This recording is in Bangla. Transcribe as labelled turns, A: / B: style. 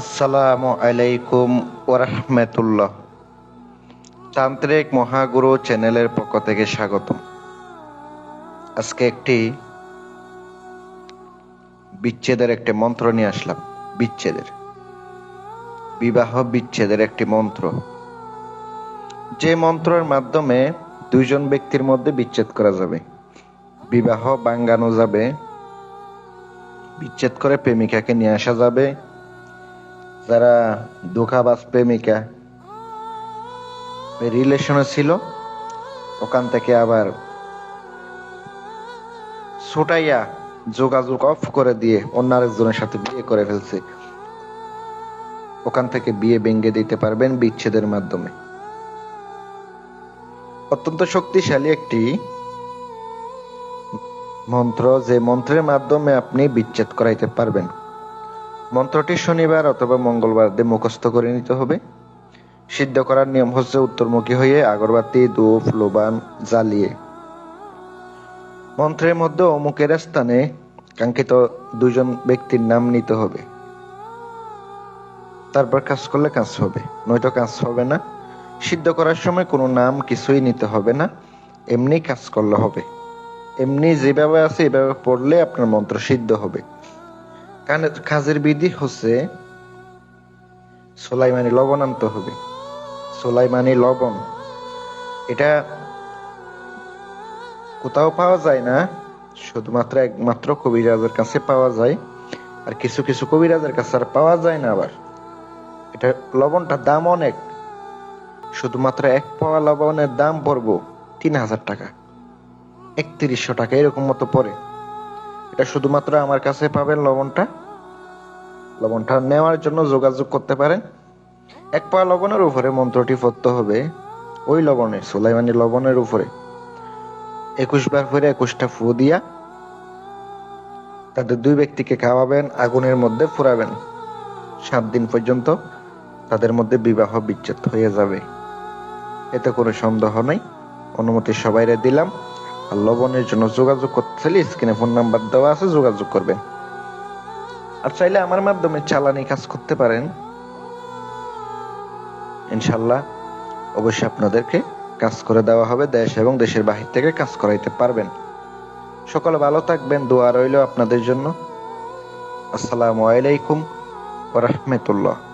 A: আসসালামু আলাইকুম ওরহমতুল্লাহ। তান্ত্রিক মহাগুরু চ্যানেলের পক্ষ থেকে স্বাগত আজকে একটি বিচ্ছেদের একটি মন্ত্র নিয়ে আসলাম, বিচ্ছেদের। বিবাহ বিচ্ছেদের একটি মন্ত্র। যে মন্ত্রের মাধ্যমে দুইজন ব্যক্তির মধ্যে বিচ্ছেদ করা যাবে। বিবাহ বাঙ্গানো যাবে, বিচ্ছেদ করে প্রেমিকাকে নিয়ে আসা যাবে যারা ধোকাবাজ প্রেমিকা রিলেশনে ছিল, ওখান থেকে আবার ছুটাইয়া যোগাযোগ অফ করে দিয়ে অন্য আরেকজনের সাথে বিয়ে করে ফেলছে। ওখান থেকে বিয়ে ভেঙে দিতে পারবেন বিচ্ছেদের মাধ্যমে। অত্যন্ত শক্তিশালী একটি মন্ত্র, যে মন্ত্রের মাধ্যমে আপনি বিচ্ছেদ করাইতে পারবেন। মন্ত্রটি শনিবার অথবা মঙ্গলবার দিয়ে মুখস্থ করে নিতে হবে। সিদ্ধ করার নিয়ম হচ্ছে উত্তরমুখী হয়ে আগরবাতি, ধূপ, লোবান জ্বালিয়ে। মন্ত্রের মধ্যে অমুকের স্থানে কাঙ্ক্ষিত দুজন ব্যক্তির নাম নিতে হবে। তারপর কাজ করলে কাজ হবে, নয়তো কাজ হবে না। সিদ্ধ করার সময় কোনো নাম কিছুই নিতে হবে না, এমনি কাজ করলে হবে। এমনি যেভাবে আছে এভাবে পড়লে আপনার মন্ত্র সিদ্ধ হবে। কাজের বিধি হচ্ছে সোলাইমানি লবণ আনতে হবে। সোলাইমানি লবণ। এটা কোথাও পাওয়া যায় না, শুধুমাত্র একমাত্র কবিরাজের কাছে পাওয়া যায়, আর কিছু কিছু কবিরাজের কাছে আর পাওয়া যায় না আবার। এটা লবণটার দাম অনেক। শুধুমাত্র এক পাওয়া লবণের দাম পড়ব তিন হাজার টাকা। একত্রিশশো টাকা এরকম মতো পড়ে। এটা শুধুমাত্র আমার কাছে পাবেন লবণটা। লবণটা নেওয়ার জন্য যোগাযোগ করতে পারেন। এক পা লবণের উপরে মন্ত্রটি পড়তে হবে, ওই লবণে সোলাইমানি লবণের উপরে। একুশ বার করে একুশটা ফু দিয়া তাদের দুই ব্যক্তিকে খাওয়াবেন, আগুনের মধ্যে ফুরাবেন। সাত দিন পর্যন্ত তাদের মধ্যে বিবাহ বিচ্ছেদ হয়ে যাবে। এতে কোনো সন্দেহ নাই। অনুমতি সবাইরে দিলাম। লবণের জন্য যোগাযোগ করতে চাইলে স্ক্রিনে ফোন নাম্বার দেওয়া আছে, যোগাযোগ করবেন। আর চাইলে আমার মাধ্যমে চালানি কাজ করতে পারেন। ইনশাল্লাহ অবশ্যই আপনাদেরকে কাজ করে দেওয়া হবে, দেশ এবং দেশের বাহির থেকে কাজ করাইতে পারবেন। সকলে ভালো থাকবেন, দোয়া রইল আপনাদের জন্য। আসসালামু আলাইকুম ওরহমতুল্লাহ